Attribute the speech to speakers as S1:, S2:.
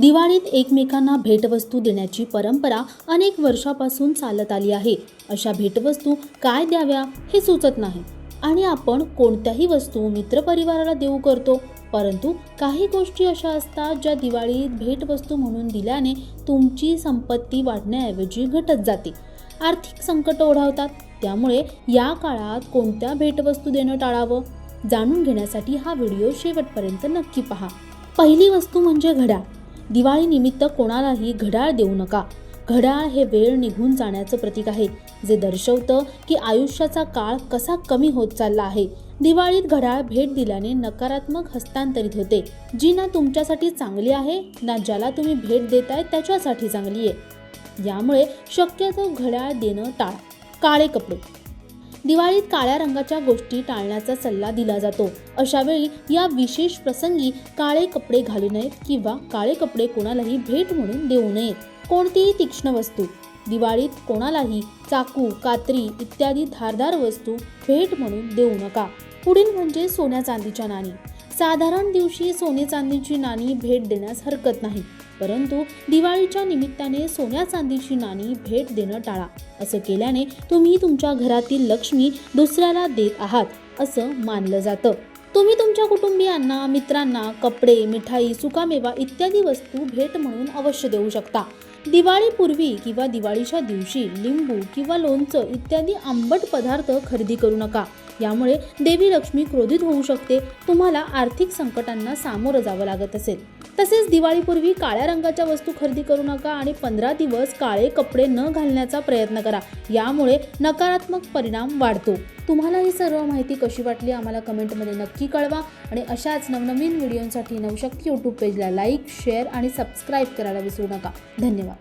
S1: दिवाळीत एकमेकांना भेटवस्तू देण्याची परंपरा अनेक वर्षापासून चालत आली आहे. अशा भेटवस्तू काय द्याव्या हे सुचत नाही. आणि आपण कोणत्याही वस्तू मित्रपरिवाराला देऊ करतो परंतु काही गोष्टी अशा असतात ज्या दिवाळीत भेटवस्तू म्हणून दिल्याने तुमची संपत्ती वाढण्याऐवजी घटत जाते. आर्थिक संकट ओढावतात. त्यामुळे या काळात कोणत्या भेटवस्तू देणं टाळावं? जाणून घेण्यासाठी हा व्हिडिओ शेवटपर्यंत नक्की पहा. पहिली वस्तू म्हणजे घड्याळ दिवाळीनिमित्त कोणालाही घड्याळ देऊ नका. घड्याळ हे वेळ निघून जाण्याचं प्रतीक आहे जे दर्शवतं की आयुष्याचा काळ कसा कमी होत चालला आहे. दिवाळीत घड्याळ भेट दिल्याने नकारात्मक हस्तांतरित होते. जी ना तुमच्यासाठी चांगली आहे ना ज्याला तुम्ही भेट देताय त्याच्यासाठी चांगली आहे. यामुळे शक्यतो घड्याळ देणं टाळा. काळे कपडे दिवाळीत काळ्या रंगाच्या गोष्टी टाळण्याचा सल्ला दिला जातो. अशा वेळी या विशेष प्रसंगी काळे कपडे घालू नयेत किंवा काळे कपडे कोणालाही भेट म्हणून देऊ नयेत. कोणतीही तीक्ष्ण वस्तू दिवाळीत कोणालाही चाकू कात्री इत्यादी धारदार वस्तू भेट म्हणून देऊ नका. पुढील म्हणजे सोन्या चांदीच्या नाणी. साधारण दिवशी सोने चांदीची नाणी भेट देण्यास हरकत नाही परंतु दिवाळीच्या निमित्ताने सोन्या चांदीची नाणी भेट देणं टाळा. असं केल्याने तुम्ही तुमच्या घरातील लक्ष्मी दुसऱ्याला देत आहात असं मानलं जातं. तुम्ही तुमच्या कुटुंबियांना मित्रांना कपडे मिठाई सुकामेवा इत्यादी वस्तू भेट म्हणून अवश्य देऊ शकता. दिवाळीपूर्वी किंवा दिवाळीच्या दिवशी लिंबू किंवा लोणचं इत्यादी आंबट पदार्थ खरेदी करू नका. यामुळे देवी लक्ष्मी क्रोधित होऊ शकते. तुम्हाला आर्थिक संकटांना सामोरं जावं लागत असेल. तसेच दिवाळीपूर्वी काळ्या रंगाच्या वस्तू खरेदी करू नका आणि पंधरा दिवस काळे कपडे न घालण्याचा प्रयत्न करा. यामुळे नकारात्मक परिणाम वाढतो. तुम्हाला ही सर्व माहिती कशी वाटली आम्हाला कमेंटमध्ये नक्की कळवा. आणि अशाच नवनवीन व्हिडिओंसाठी नवशक्ती यूट्यूब पेजला लाईक शेअर आणि सबस्क्राईब करायला विसरू नका. धन्यवाद.